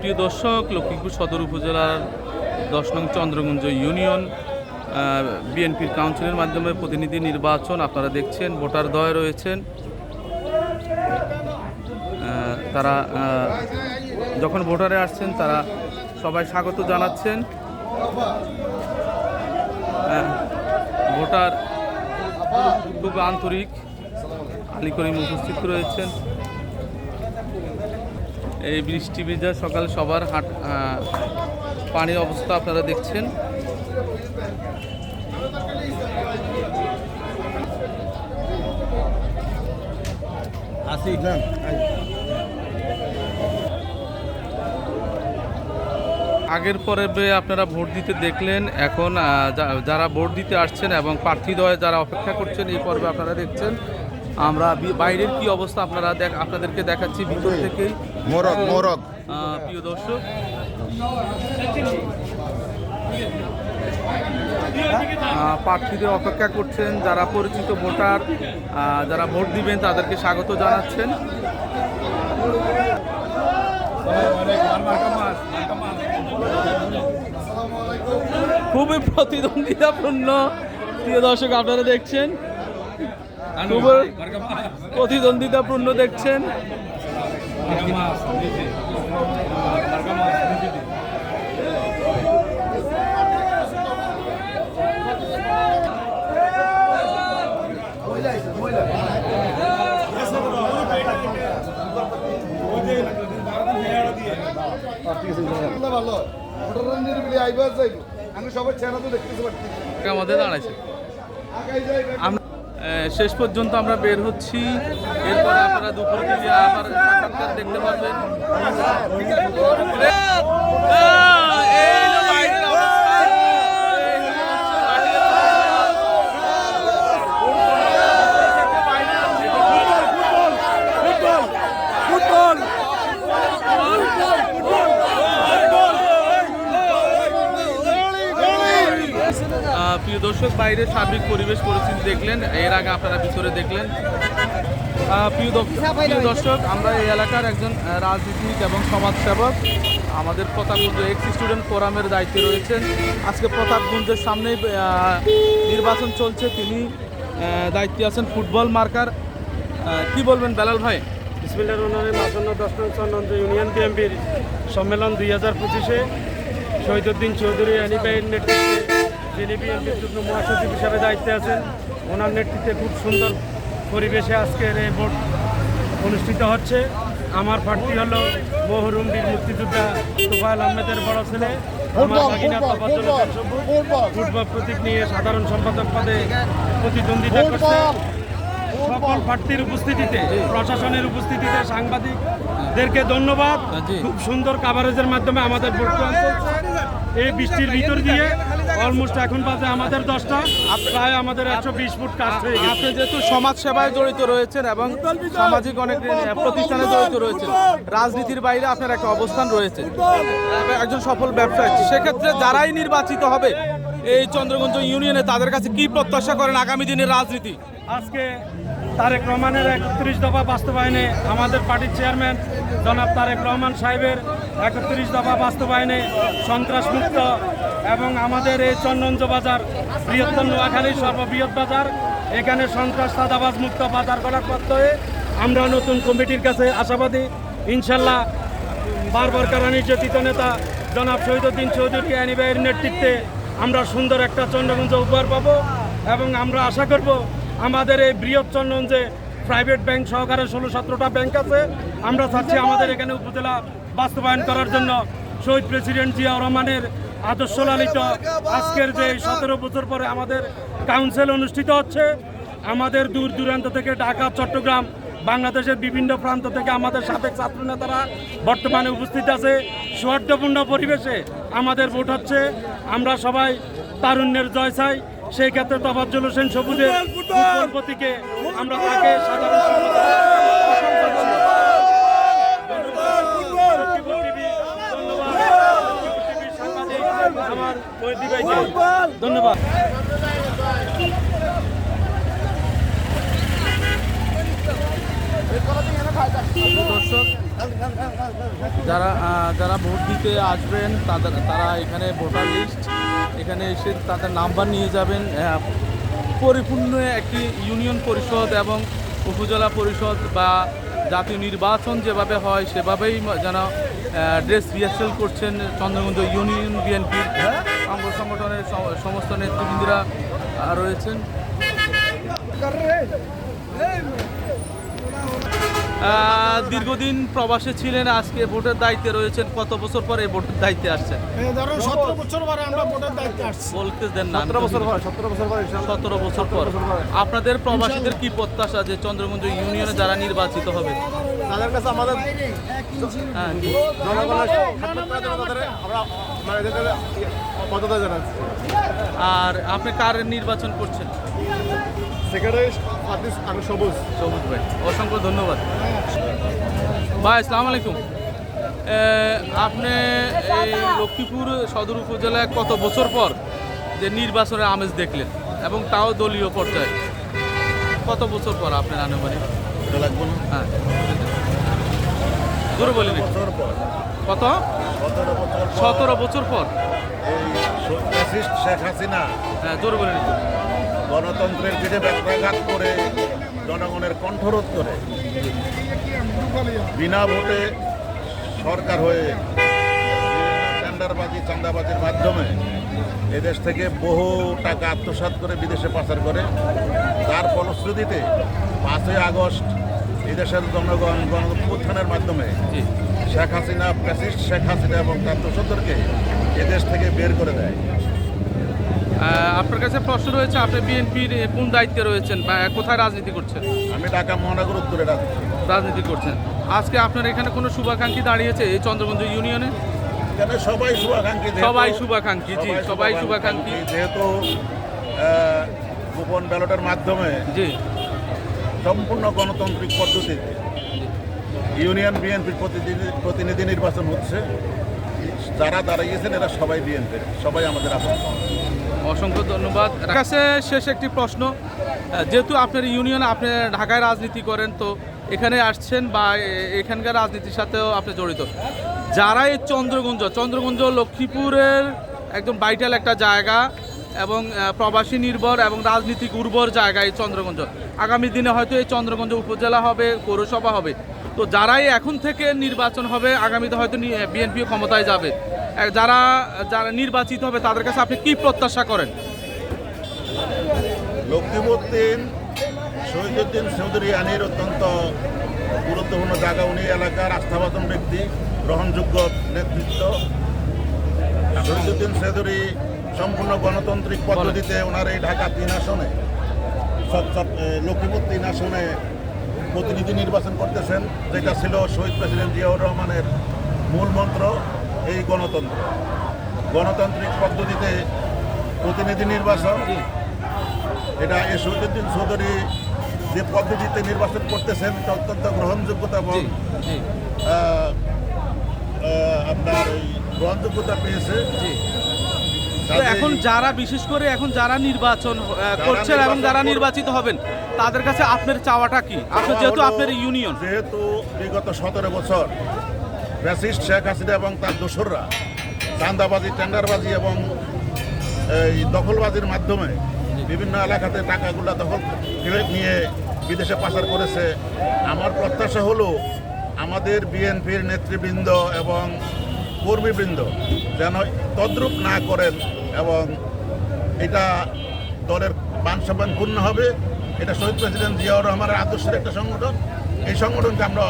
প্রিয় দর্শক, লক্ষ্মীপুর সদর উপজেলার দশ নং চন্দ্রগঞ্জ ইউনিয়ন বিএনপির কাউন্সিলের মাধ্যমে প্রতিনিধি নির্বাচন আপনারা দেখছেন, ভোটার দয় রয়েছেন। তারা যখন ভোটারে আসছেন, তারা সবাই স্বাগত জানাচ্ছেন। ভোটার খুব আন্তরিক। আলী করিম উপস্থিত রয়েছেন। এই বৃষ্টি ভেজা সকাল সবার হাট পানির অবস্থা আপনারা দেখছেন। আসি আগের পরে আপনারা ভোট দিতে দেখলেন এখন যারা ভোট দিতে আসছেন এবং প্রার্থীদ্বয়ে যারা অপেক্ষা করছেন এই পর্বে আপনারা দেখছেন। আমরা বাইরের কি অবস্থা আপনারা দেখ আপনাদেরকে দেখাচ্ছি ভিতর থেকে মোরগ মোরগ। প্রিয় দর্শক। প্রার্থীদের অপেক্ষা করছেন যারা পরিচিত ভোটার যারা ভোট দিবেন তাদেরকে স্বাগত জানাচ্ছেন। খুবই প্রতিদ্বন্দ্বিতাপূর্ণ। প্রিয় দর্শক আপনারা দেখছেন। প্রতিদ্বন্দ্বিতাপূর্ণ দেখছেন। আমাদের দাঁড়াইছে। আমরা শেষ পর্যন্ত আমরা বের হচ্ছি। এরপরে আপনারা দুপুর থেকে আবার দেখতে পারবেন এই হলো বাইরের অবস্থা। আহ, প্রিয় দর্শক বাইরে সার্বিক পরিবেশ পরিস্থিতি দেখলেন, এর আগে আপনারা ভিতরে দেখলেন। প্রিয় প্রিয় দর্শক, আমরা এই এলাকার একজন রাজনীতিক এবং সমাজসেবক। আমাদের প্রতাপগঞ্জ এক্স স্টুডেন্ট ফোরামের দায়িত্বে রয়েছেন। আজকে প্রতাপগঞ্জের সামনেই নির্বাচন চলছে। তিনি দায়িত্বে আছেন ফুটবল মার্কার। কি বলবেন বেলাল ভাই? বিসমিল্লার রহমানের আসন্ন দশ নং চন্দ্র ইউনিয়ন বিএনপির সম্মেলন দুই হাজার পঁচিশে শহীদুদ্দিন চৌধুরী অ্যানিবাইয়ের নেতৃত্বে যিনি বিএনপির যুগ্ম মহাসচিব হিসাবে দায়িত্বে আছেন। ওনার নেতৃত্বে খুব সুন্দর পরিবেশে আজকের এই ভোট অনুষ্ঠিত হচ্ছে। আমার প্রার্থী হল মহরুম বীর মুক্তিযোদ্ধা তুফাইল আহমেদের বড় ছেলে। ফুটবল প্রতীক নিয়ে সাধারণ সম্পাদক পদে প্রতিদ্বন্দ্বিতা করছে। সকল প্রার্থীর উপস্থিতিতে প্রশাসনের উপস্থিতিতে সাংবাদিকদেরকে ধন্যবাদ। খুব সুন্দর কাভারেজের মাধ্যমে আমাদের ভোট গ্রহণ চলছে। এই বৃষ্টির ভিতর দিয়ে অলমোস্ট এখন বাজে আমাদের দশটা। প্রায় আমাদের একশো বিশ ফুট কাজ হয়ে গেছে। আপনি যেহেতু সমাজ সেবায় জড়িত রয়েছেন এবং সামাজিক অনেক প্রতিষ্ঠানে জড়িত রয়েছেন রাজনীতির বাইরে আপনার একটা অবস্থান রয়েছে। একজন সফল ব্যবসায়ী সেক্ষেত্রে যারাই নির্বাচিত হবে এই চন্দ্রগঞ্জ ইউনিয়নে তাদের কাছে কি প্রত্যাশা করেন আগামী দিনের রাজনীতি? আজকে তারেক রহমানের একত্রিশ দফা বাস্তবায়নে আমাদের পার্টির চেয়ারম্যান জনাব তারেক রহমান সাহেবের একত্রিশ দফা বাস্তবায়নে সন্ত্রাসমুক্ত এবং আমাদের এই চন্দনজ বাজার বৃহত্তম নোয়াখালীর সর্ববৃহৎ বাজার, এখানে সন্ত্রাস, সাদাবাজ মুক্ত বাজার করার পথে আমরা নতুন কমিটির কাছে আশাবাদী। ইনশাল্লাহ বারবার কারা নির্যাতিত নেতা জনাব শহীদুদ্দিন চৌধুরী আনিবাইয়ের নেতৃত্বে আমরা সুন্দর একটা চন্দ্রগঞ্জ উপহার পাবো এবং আমরা আশা করব আমাদের এই বৃহৎ চন্দ্রগঞ্জে প্রাইভেট ব্যাংক সহকারে ষোলো সতেরোটা ব্যাংক আছে, আমরা চাচ্ছি আমাদের এখানে উপজেলা বাস্তবায়ন করার জন্য শহীদ প্রেসিডেন্ট জিয়া রহমানের আদর্শ লালিত আজকের যে সতেরো বছর পরে আমাদের কাউন্সিল অনুষ্ঠিত হচ্ছে, আমাদের দূর দূরান্ত থেকে ঢাকা, চট্টগ্রাম, বাংলাদেশের বিভিন্ন প্রান্ত থেকে আমাদের সাবেক ছাত্র নেতারা বর্তমানে উপস্থিত আছে। সৌহার্দ্যপূর্ণ পরিবেশে আমাদের ভোট হচ্ছে। আমরা সবাই তারুণ্যের জয় চাই। সেই ক্ষেত্রে তফাজ্জল হোসেন সবুজের প্রতীকে আমরা তাকে সাধারণ। ধন্যবাদ। দর্শক যারা যারা ভোট দিতে আসবেন তাদের তারা এখানে ভোটার লিস্ট এখানে এসে তাদের নাম্বার নিয়ে যাবেন পরিপূর্ণ একটি ইউনিয়ন পরিষদ এবং উপজেলা পরিষদ বা জাতীয় নির্বাচন যেভাবে হয় সেভাবেই যেন ড্রেস রিহার্সেল করছেন চন্দ্রগঞ্জ ইউনিয়ন বিএনপির অঙ্গ সংগঠনের সমস্ত নেতৃবৃন্দরা রয়েছেন। দীর্ঘদিন প্রবাসে ছিলেন আজকে ভোটের দায়িত্বে রয়েছেন। কত বছর পরে ভোটের দায়িত্বে আসছেন? সতেরো বছর পরে আমরা ভোটের দায়িত্বে আসছি। বলতে দেন না সতেরো বছর পরে সতেরো বছর পরে সতেরো বছর পর। আপনাদের প্রবাসীদের কি প্রত্যাশা যে চন্দ্রগঞ্জ ইউনিয়নে যারা নির্বাচিত হবে? তাদের কাছে আমাদের হ্যাঁ মানে আর আপনি কার নির্বাচন করছেন? সেক্রেটারি আদিস আমি সবুজ। সবুজ ভাই অসংখ্য ধন্যবাদ। ভাই আসসালামু আলাইকুম। আপনি এই লক্ষ্মীপুর সদর উপজেলায় কত বছর পর যে নির্বাচনের আমেজ দেখলেন এবং তাও দলীয় পর্যায়ে? কত বছর পর আপনার আনুমানিক? লাগবো না। হ্যাঁ। জোরে পর। কত? সতেরো বছর পর। শেখ হাসিনা। হ্যাঁ জোরে একটু। গণতন্ত্রের পিঠে ব্যক্তাঘাত করে জনগণের কণ্ঠরোধ করে। বিনা ভোটে সরকার হয়ে টেন্ডারবাজি চাঁদাবাজির মাধ্যমে এদেশ থেকে বহু টাকা আত্মসাৎ করে বিদেশে পাচার করে তার ফলশ্রুতিতে পাঁচই আগস্ট এদেশের জনগণ গণ উত্থানের মাধ্যমে শেখ হাসিনা প্যাসিস্ট শেখ হাসিনা এবং তার দোষদেরকে এদেশ থেকে বের করে দেয়। আপনার কাছে প্রশ্ন রয়েছে আপনি বিএনপির কোন দায়িত্বে রয়েছেন বা কোথায় রাজনীতি করছেন? আমি ঢাকা মহানগর উত্তরে রাজনীতি করছেন। আজকে আপনার এখানে কোনো শুভাকাঙ্ক্ষী দাঁড়িয়েছে এই চন্দ্রগঞ্জ ইউনিয়নে? সবাই শুভাকাঙ্ক্ষী সবাই শুভাকাঙ্ক্ষী, জি, সবাই শুভাকাঙ্ক্ষী। যেহেতু গোপন ব্যালটের মাধ্যমে জি। সম্পূর্ণ গণতান্ত্রিক পদ্ধতিতে ইউনিয়ন বিএনপির প্রতিনিধি প্রতিনিধি নির্বাচন হচ্ছে। যারা দাঁড়িয়েছেন এরা সবাই বিএনপির সবাই আমাদের আপন অসংখ্য ধন্যবাদ। কাছে শেষ একটি প্রশ্ন যেহেতু আপনার ইউনিয়ন আপনি ঢাকায় রাজনীতি করেন, তো এখানে আসছেন বা এখানকার রাজনীতির সাথেও আপনি জড়িত। যারা এই চন্দ্রগঞ্জ চন্দ্রগঞ্জ লক্ষ্মীপুরের একদম ভাইটাল একটা জায়গা এবং প্রবাসী নির্ভর এবং রাজনীতিক উর্বর জায়গা এই চন্দ্রগঞ্জ। আগামী দিনে হয়তো এই চন্দ্রগঞ্জ উপজেলা হবে, পৌরসভা হবে। তো যারাই এখন থেকে নির্বাচন হবে, আগামীতে হয়তো বিএনপি ক্ষমতায় যাবে। যারা যারা নির্বাচিত হবে, তাদের কাছে আপনি কি প্রত্যাশা করেন? লক্ষ্মীপুর তিন শহীদুদ্দিন চৌধুরী আনির অত্যন্ত গুরুত্বপূর্ণ জায়গা। উনি এলাকার আস্থাভাজন ব্যক্তি, গ্রহণযোগ্য নেতৃত্ব। শহীদুদ্দিন চৌধুরী সম্পূর্ণ গণতান্ত্রিক পদ্ধতিতে ওনার এই ঢাকা তিন আসনে লক্ষ্মীপুর তিন আসনে প্রতিনিধি নির্বাচন করতেছেন যেটা ছিল শহীদ প্রেসিডেন্ট জিয়াউর রহমানের মূল মন্ত্র এই গণতন্ত্র। গণতান্ত্রিক পদ্ধতিতে প্রতিনিধি নির্বাচন এটা এই শহীদুদ্দিন চৌধুরী যে পদ্ধতিতে নির্বাচন করতেছেন এটা অত্যন্ত গ্রহণযোগ্যতা এবং আপনার এই গ্রহণযোগ্যতা পেয়েছে। এখন যারা বিশেষ করে এখন যারা নির্বাচন করছেন এবং যারা নির্বাচিত হবেন তাদের কাছে আপনার চাওয়াটা কি? আপনার যেহেতু আপনার ইউনিয়ন যেহেতু বিগত সতেরো বছর ফ্যাসিস্ট শেখ হাসিনা এবং তার দোসররা চাঁদাবাজি টেন্ডারবাজি এবং এই দখলবাজির মাধ্যমে বিভিন্ন এলাকাতে টাকাগুলো দখল করে নিয়ে বিদেশে পাচার করেছে। আমার প্রত্যাশা হলো আমাদের বিএনপির নেতৃবৃন্দ এবং কর্মীবৃন্দ যেন তদ্রূপ না করেন এবং এটা দলের মান সম্মান পূর্ণ হবে। এটা শহীদ প্রেসিডেন্ট জিয়াউর রহমানের আদর্শের একটা সংগঠন। এই সংগঠনকে আমরা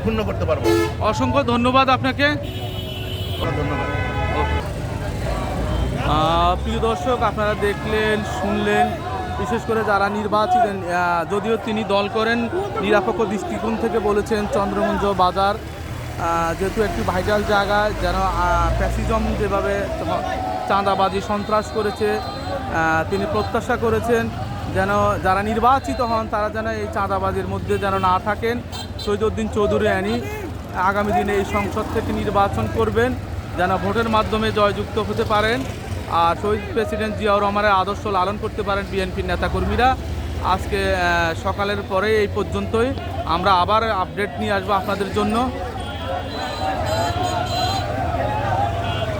ক্ষুণ্ণ করতে পারব। অসংখ্য ধন্যবাদ আপনাকে। ধন্যবাদ। প্রিয় দর্শক আপনারা দেখলেন শুনলেন বিশেষ করে যারা নির্বাচিত যদিও তিনি দল করেন নিরপেক্ষ দৃষ্টিকোণ থেকে বলেছেন চন্দ্রগঞ্জ বাজার। যেহেতু একটি ভাইটাল জায়গা, যেন প্যাসিজম যেভাবে চাঁদাবাজি, সন্ত্রাস করেছে তিনি প্রত্যাশা করেছেন যেন যারা নির্বাচিত হন, তারা যেন এই চাঁদাবাজির মধ্যে যেন না থাকেন। শহীদুদ্দিন চৌধুরী আনি আগামী দিনে এই সংসদ থেকে নির্বাচন করবেন, যেন ভোটের মাধ্যমে জয়যুক্ত হতে পারেন। আর শহীদ প্রেসিডেন্ট জিয়াউর রহমানের আদর্শ লালন করতে পারেন বিএনপির নেতাকর্মীরা। আজকে সকালের পরে এই পর্যন্তই। আমরা আবার আপডেট নিয়ে আসব আপনাদের জন্য।